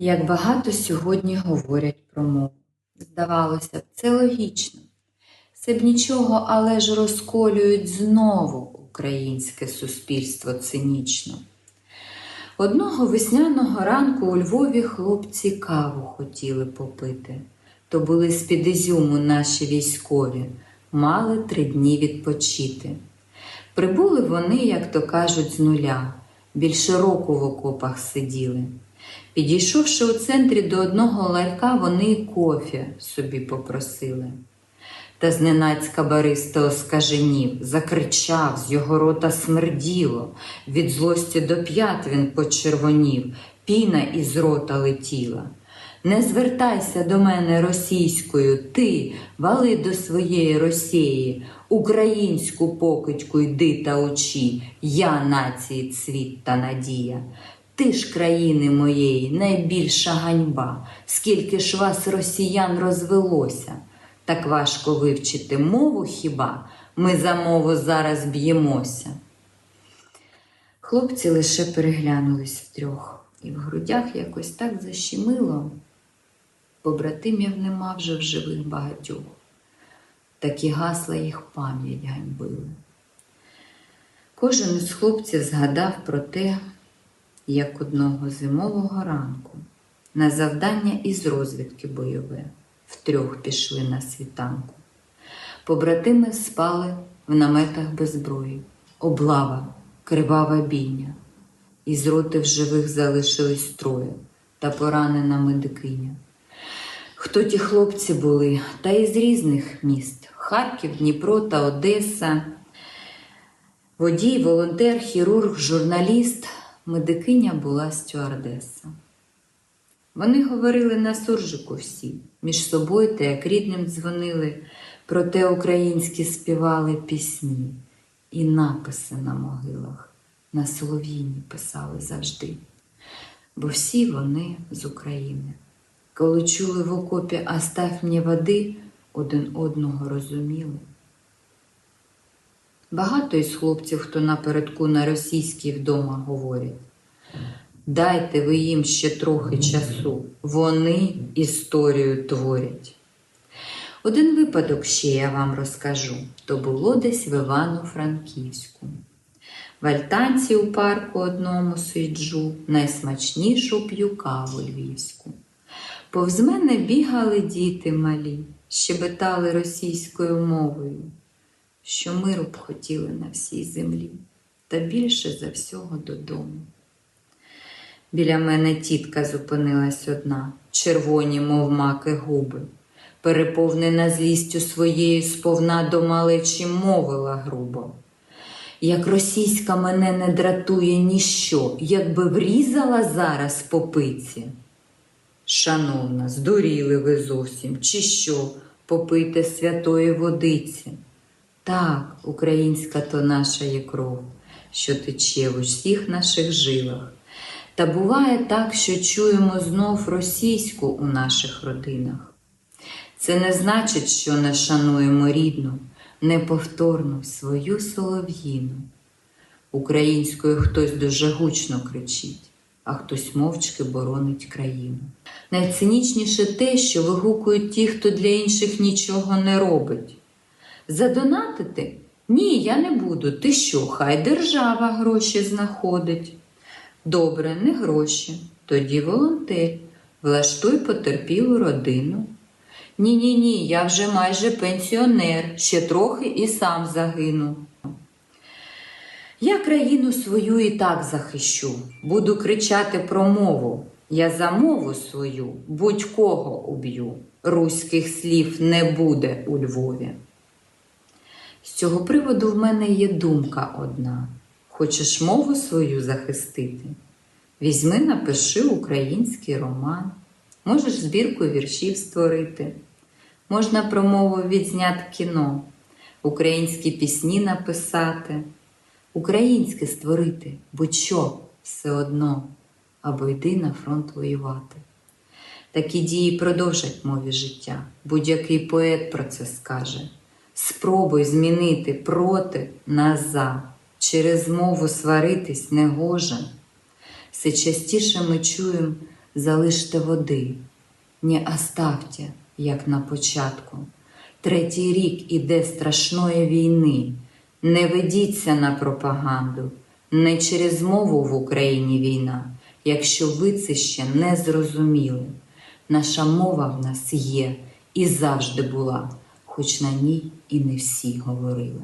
Як багато сьогодні говорять про мову. Здавалося б, це логічно. Все б нічого, але ж розколюють знову українське суспільство цинічно. Одного весняного ранку у Львові хлопці каву хотіли попити. То були з-під Ізюму наші військові, мали три дні відпочити. Прибули вони, як то кажуть, з нуля, більше року в окопах сиділи. Підійшовши у центрі до одного ларька, вони й кофі собі попросили. Та зненацька бариста оскаженів, закричав, з його рота смерділо, від злості до п'ят він почервонів, піна із рота летіла. Не звертайся до мене російською, ти вали до своєї Росії, українську покидьку йди та учи, я нації цвіт та надія. Ти ж країни моєї найбільша ганьба, скільки ж вас росіян розвелося. Так важко вивчити мову хіба, ми за мову зараз б'ємося. Хлопці лише переглянулись втрьох, і в грудях якось так защемило. Побратимів нема вже в живих багатьох. Такі гасла їх пам'ять ганьбили. Кожен із хлопців згадав про те, як одного зимового ранку на завдання із розвідки бойове втрьох пішли на світанку. Побратими спали в наметах без зброї, облава, кривава бійня. Із роти в живих залишились троє та поранена медикиня. Хто ті хлопці були, та із різних міст Харків, Дніпро та Одеса, водій, волонтер, хірург, журналіст, медикиня була стюардеса. Вони говорили на суржику всі, між собою та як рідним дзвонили, проте українські співали пісні і написи на могилах на солов'їні писали завжди, бо всі вони з України. Коли чули в окопі «Остав мені води, один одного розуміли. Багато із хлопців, хто напередку на російській вдома говорять. Дайте ви їм ще трохи часу, вони історію творять. Один випадок ще я вам розкажу то було десь в Івано-Франківську. В альтанці у парку одному сиджу, найсмачнішу п'ю каву львівську. Повз мене бігали діти малі, щебетали російською мовою, що миру б хотіли на всій землі, та більше за всього додому. Біля мене тітка зупинилась одна, червоні, мов маки губи, переповнена злістю своєю, сповна до малечі мовила грубо. Як російська мене не дратує ніщо, якби врізала зараз по пиці. Шановна, здуріли ви зовсім, чи що, попийте святої водиці. Так, українська то наша є кров, що тече в усіх наших жилах. Та буває так, що чуємо знов російську у наших родинах. Це не значить, що не шануємо рідну, неповторну свою солов'їну. Українською хтось дуже гучно кричить, а хтось мовчки боронить країну. Найцинічніше те, що вигукують ті, хто для інших нічого не робить. Задонатити? Ні, я не буду. Ти що? Хай держава гроші знаходить. Добре, не гроші. Тоді волонтер. Влаштуй потерпілу родину. Ні, ні, ні, я вже майже пенсіонер, ще трохи і сам загину. Я країну свою і так захищу, буду кричати про мову. Я за мову свою будь-кого уб'ю. Руських слів не буде у Львові. З цього приводу в мене є думка одна. Хочеш мову свою захистити? Візьми, напиши український роман, можеш збірку віршів створити, можна про мову відзняти кіно, українські пісні написати, українське створити, будь-що все одно, або йди на фронт воювати. Такі дії продовжать мові життя. Будь-який поет про це скаже. Спробуй змінити проти на за. Через мову сваритись не гоже. Все частіше ми чуємо залиште води, не оставте, як на початку. Третій рік іде страшної війни. Не ведіться на пропаганду, не через мову в Україні війна, якщо ви це ще не зрозуміли. Наша мова в нас є і завжди була, хоч на ній і не всі говорили.